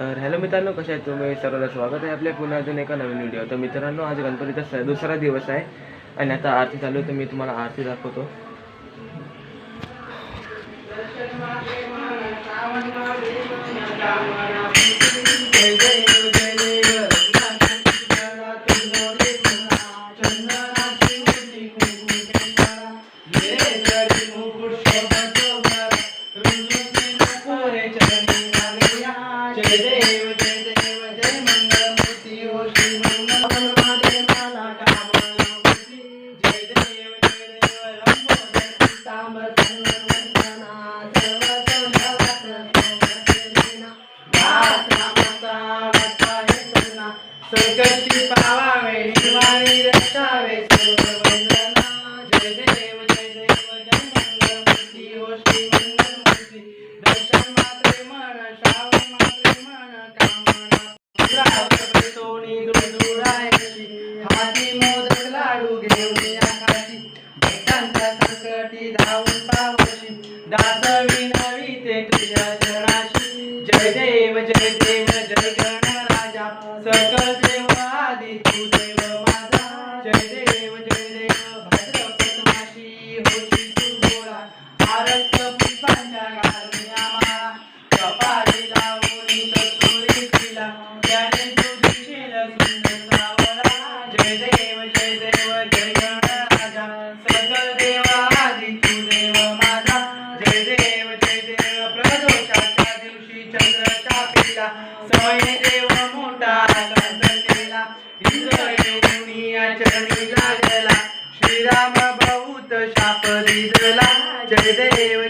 तर हॅलो मित्रांनो कशा आहेत तुम्ही? सर्वांना स्वागत आहे आपल्या पुन्हा अजून एका नवीन व्हिडिओ तर मित्रांनो आज गणपतीचा दुसरा दिवस आहे आणि आता आरती चालू आहे तर मी तुम्हाला आरती दाखवतो. श्रीराम बहुत शाप दिला जय देव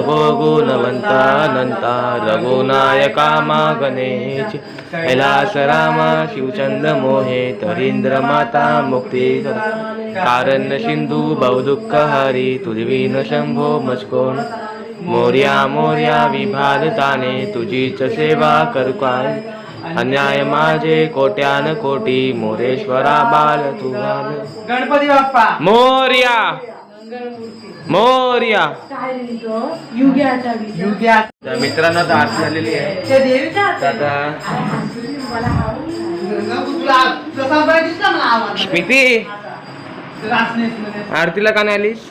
नको गुणवंता अनंता रघुनायका मागणेची कैलास रामा शिवचंद मोहे तरींद्र माता मुक्ती कारण सिंधू बहुदुःख हरी तुझवीन शंभो मस्कोन मोर्या मोर्या विभारताने तुझीच सेवा करू काय अन्याय माझे कोट्यान कोटी मोरेश्वरा बाल तू बाल गणपती बाप्पा। मोर्या! मोर्या. मित्रांनो आता आरती झालेली आहे. ते देवीचा तर आता तुला जसा बरं दिसला मला आवाज. स्मिती. आरतीला का नाही आलीस?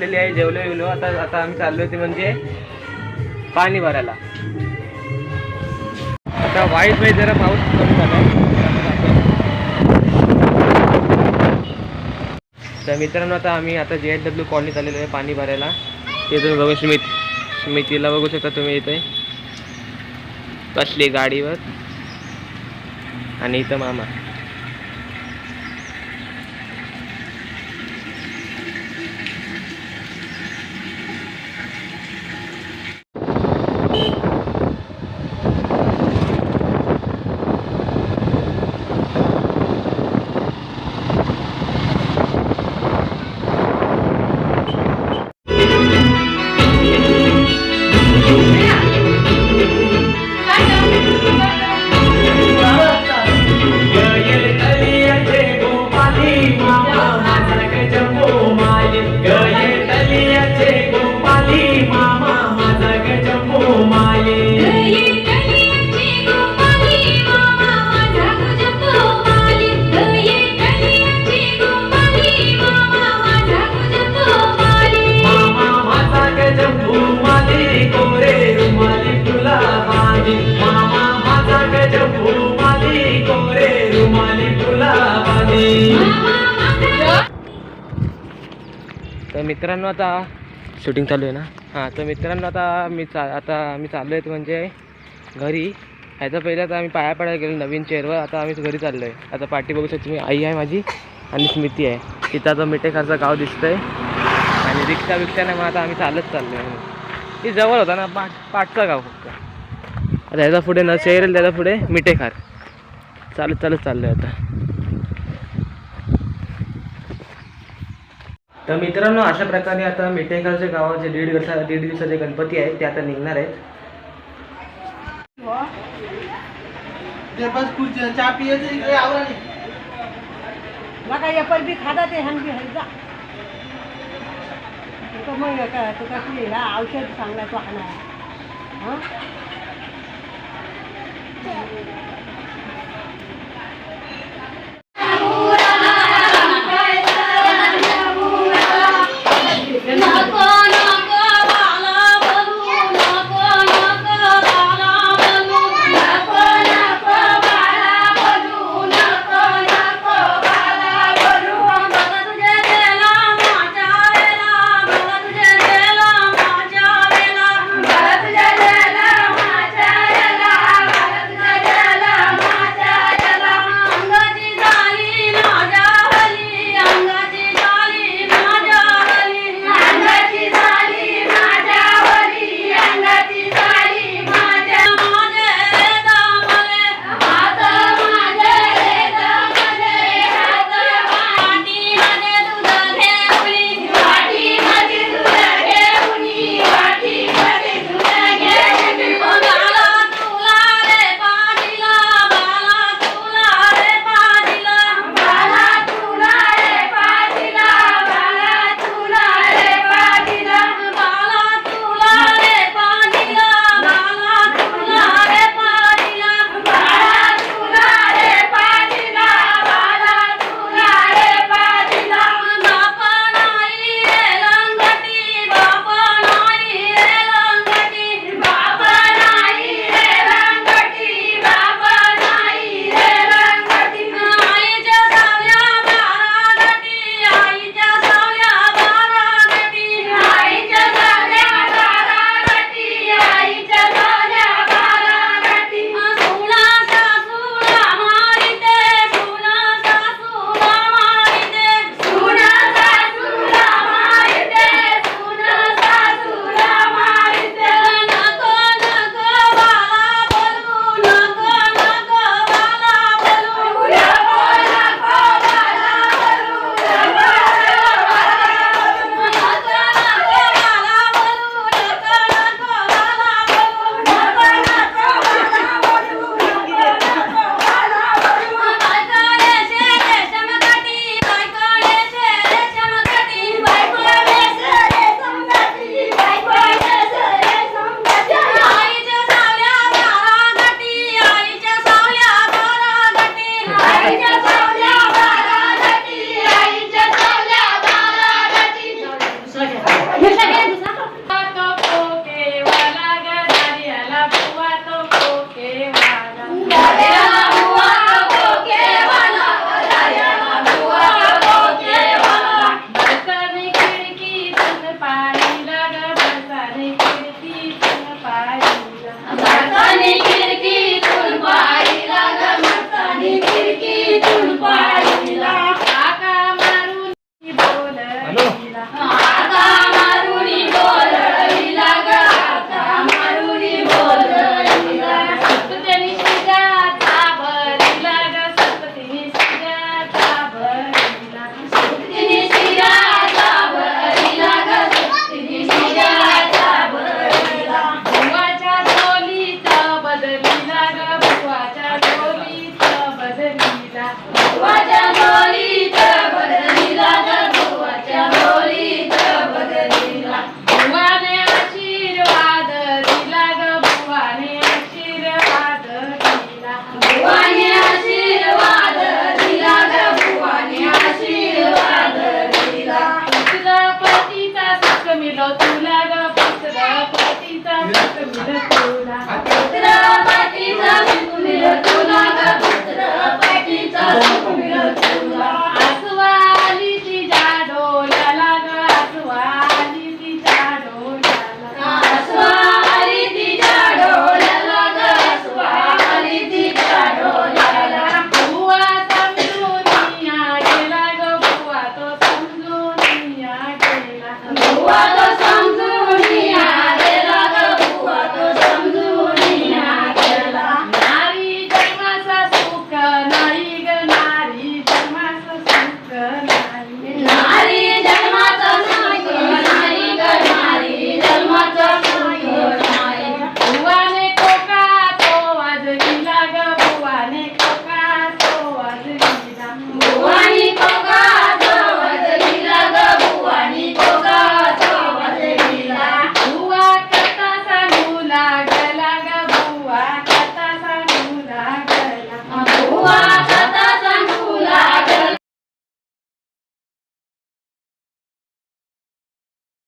झालेली आहे जेवलो येलो आता आता आम्ही चाललो ते म्हणजे पाणी भरायला. आता वाईट वेळ जरा पाऊस कमी झाला तर मित्रांनो आता आम्ही आता जे एच डब्ल्यू कॉलनीत आलेलो आहे पाणी भरायला. ते तुम्ही बघू स्मित स्मितीला बघू शकता तुम्ही इथे. कसली गाडीवर. आणि इथं मामा. तर मित्रांनो आता शूटिंग चालू आहे ना? हां तर मित्रांनो आता मी चा आता आम्ही चाललो आहे म्हणजे घरी. ह्याचा पहिले आता आम्ही पाया पडायला गेलो नवीन चेअरवर. आता आम्ही घरी चाललो आहे आता पाठी बघू शकतो मी. आई आहे माझी आणि स्मिती आहे. तिथं आता मिठेखाचं गाव दिसतंय. आणि रिक्षा बिक्षा नाही मग आता आम्ही चालत चाललो आहे ती जवळ होता ना पाठ पाठचा गाव फक्त. आता ह्याचा पुढे न चेहरेल त्याच्या पुढे मिठेखार. चालत चालत चाललो आहे आता. तर मित्रांनो अशा प्रकारे आता मिठेकरच्या गावाचे दीड दिवसा दीड दिवसाचे गणपती आहेत ते आता निघणार आहेत. ते बस खुर्ची